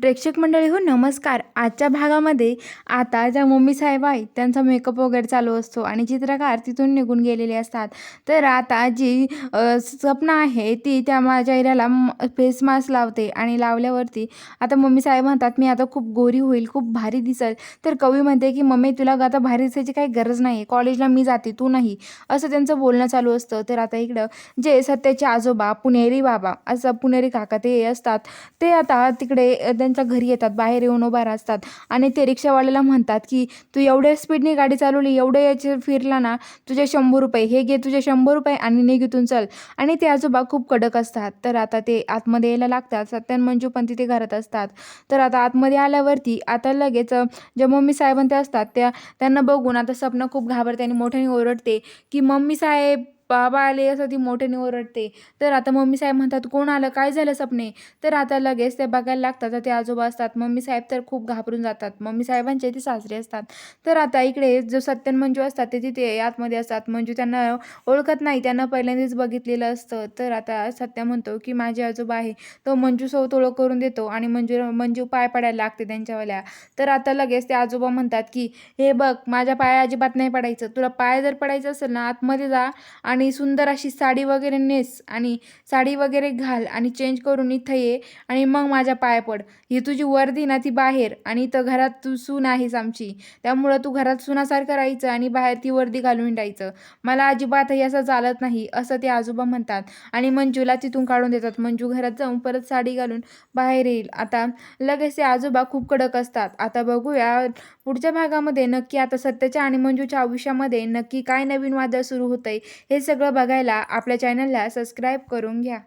प्रेक्षक मंडळी हो नमस्कार. आजच्या भागामध्ये आता ज्या मम्मी साहेब आहेत त्यांचा मेकअप वगैरे चालू असतो आणि चित्रकार तिथून निघून गेलेले असतात. तर आता जी अ, सपना आहे ती त्या माझ्या एरियाला फेस मास्क लावते आणि लावल्यावरती आता मम्मी साहेब म्हणतात मी आता खूप गोरी होईल खूप भारी दिसल. तर कवी म्हणते की मम्मी तुला आता भारी दिसायची काही गरज नाही कॉलेजला मी जाते तू नाही. असं त्यांचं बोलणं चालू असतं. तर आता इकडं जे सत्याचे आजोबा पुणेरी बाबा असं पुणेरी काका ते असतात ते आता तिकडे त्यांच्या घरी येतात बाहेर येऊन उभा असतात आणि ते रिक्षावाल्याला म्हणतात की तू एवढ्या स्पीडने गाडी चालवली एवढे याचे फिरला ना तुझे शंभर रुपये हे घे तुझे शंभर रुपये आणि निघितून चल. आणि ते आजोबा खूप कडक असतात. तर आता ते आतमध्ये यायला लागतात. सत्यान मंजू पण तिथे घरात असतात. तर आता आतमध्ये आल्यावरती आता लगेच ज्या मम्मी साहेबांते असतात त्या त्यांना बघून आता सपना खूप घाबरते आणि मोठ्याने ओरडते की मम्मी साहेब बाबा आले असं ती मोठ्याने ओरडते. तर आता मम्मी साहेब म्हणतात कोण आलं? काय झालं सपने? तर आता लगेच ते बघायला लागतात. तर ते आजोबा असतात. मम्मी साहेब तर खूप घाबरून जातात. मम्मी साहेबांचे ते सासरे असतात. तर आता इकडे जो सत्यन मंजू असतात ते तिथे आतमध्ये असतात. मंजू त्यांना ओळखत नाही. त्यांना पहिल्यांदाच बघितलेलं असतं. तर आता सत्य म्हणतो की माझे आजोबा आहे. तो मंजूसोबत ओळख करून देतो आणि मंजू मंजू पाय पडायला लागते त्यांच्यावाल्या. तर आता लगेच ते आजोबा म्हणतात की हे बघ माझ्या पाया अजिबात नाही पडायचं. तुला पाय जर पडायचं असेल ना आतमध्ये जा आणि आणि सुंदर अशी साडी वगैरे नेस आणि साडी वगैरे घाल आणि चेंज करून इथं ये आणि मग माझ्या पाया पड. ही तुझी वर्दी ना ती बाहेर आणि इथं घरात तू सून आहेस आमची. त्यामुळं तू घरात सुनासारखं राहायचं आणि बाहेर ती वर्दी घालून हिंडायचं. मला अजिबातही असं चालत नाही असं ते आजोबा म्हणतात. आणि मंजूला तिथून काढून देतात. मंजू घरात जाऊन परत साडी घालून बाहेर येईल. आता लगेच ते आजोबा खूप कडक असतात. आता बघूया पुढच्या भागामध्ये नक्की आता सत्याच्या आणि मंजूच्या आयुष्यामध्ये नक्की काय नवीन वादळ सुरू होतंय हे सगळं बघायला आपल्या चॅनलला सबस्क्राईब करून घ्या.